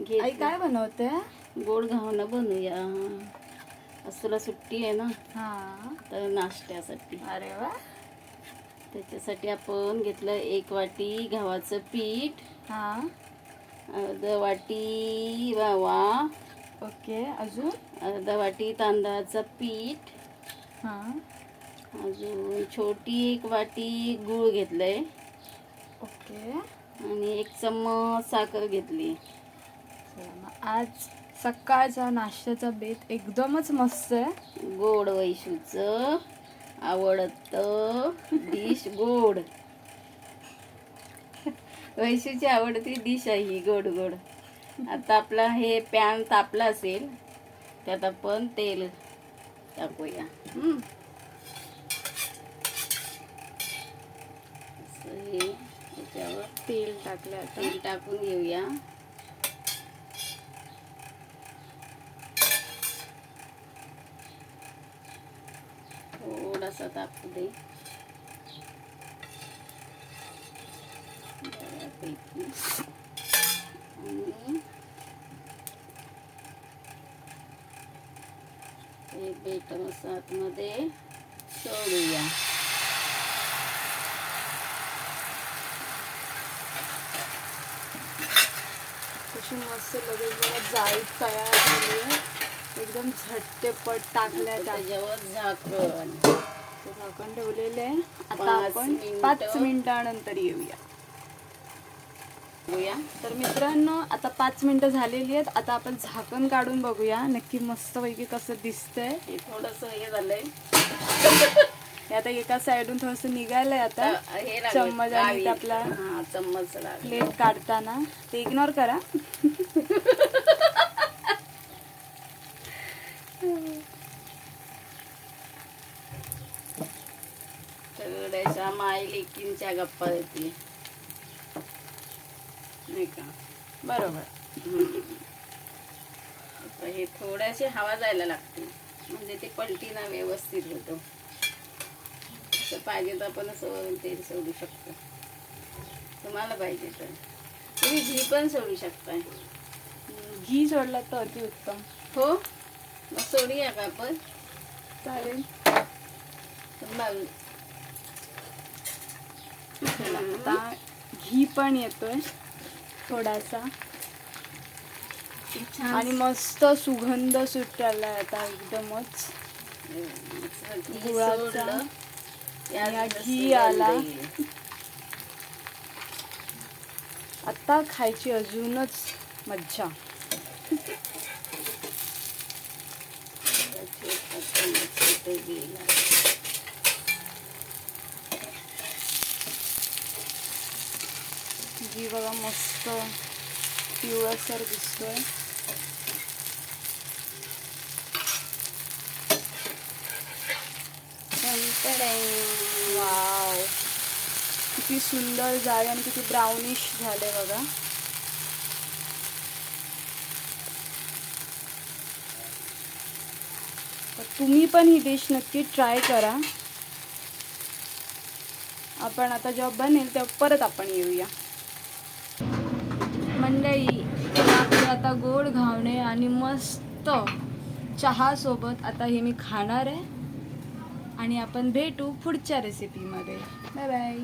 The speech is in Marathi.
घे आई काय बनवते? गोड घावणं बनवूया. आज तुला सुट्टी आहे ना? हा. तर नाश्त्यासाठी. अरे वा. त्याच्यासाठी आपण घेतलं एक वाटी गव्हाचं पीठ. हा. अर्धा वाटी रवा. ओके अजून? अर्धा वाटी तांदळाचं पीठ. हा. अजून छोटी एक वाटी गूळ घेतलंय. ओके. आणि एक चम्मच साखर घेतली. चला मग आज सकाळचा नाश्त्याचा बेत एकदमच मस्त आहे. गोड वैशूचं आवडतं डिश गोड. वैशूची आवडती डिश आहे ही गोड गोड. आता आपला हे पॅन तापला असेल त्यात आपण तेल टाकूया. हे त्याच्यावर तेल टाकलं तेल टाकून घेऊया. थोडासा तापू दे बऱ्यापैकी आणि हे बेट आतमध्ये सोडूया कशी मस्त लगेच बघा जाळी तयार झाली आहे एकदम झटपट टाकल्या त्या त्याच्यावर झाकण. झाकण ठेवलेले आहे. आता पाच आपण. पाच मिनिटानंतर येऊया. तर मित्रांनो आता पाच मिनिटं झालेली आहेत. आता आपण झाकण काढून बघूया. नक्की मस्तपैकी कसं दिसतंय. हे थोडस हे झालंय. आता एका साईडून थोडस निघालंय आता. चम्मच आणि. आपला हा चम्मच प्लेट काढताना. ते इग्नोर करा. सगळ्याच्या माय लेकींच्या गप्पा येतील नाही का? बरोबर. हे थोड्याशी हवा जायला लागते. म्हणजे ते पलटीना व्यवस्थित होतं. असं पाहिजे तर आपण असं तेल सोडू शकतो. तुम्हाला पाहिजे तर. तुम्ही घी पण सोडू शकताय. घी सोडला तर अतिउत्तम हो? मग सोडूया का आपण? चालेल. आता घी पण येतोय थोडासा. आणि मस्त सुगंध सुटलाय आता एकदमच. गुळाचा. घी आला. आता खायची अजूनच मज्जा. जी बघा मस्त पिवळसर दिसतोय वाव किती सुंदर झाले आणि किती ब्राउनिश झाले बघा. तुम्ही पण ही डिश नक्की ट्राय करा. आपण आता जेव्हा बनेल तेव्हा परत आपण येऊया. मंडळी आपले आता गोड घावणे आणि मस्त चहा सोबत आता हे मी खाणार आहे. आणि आपण भेटू पुढच्या रेसिपीमध्ये बाय बाय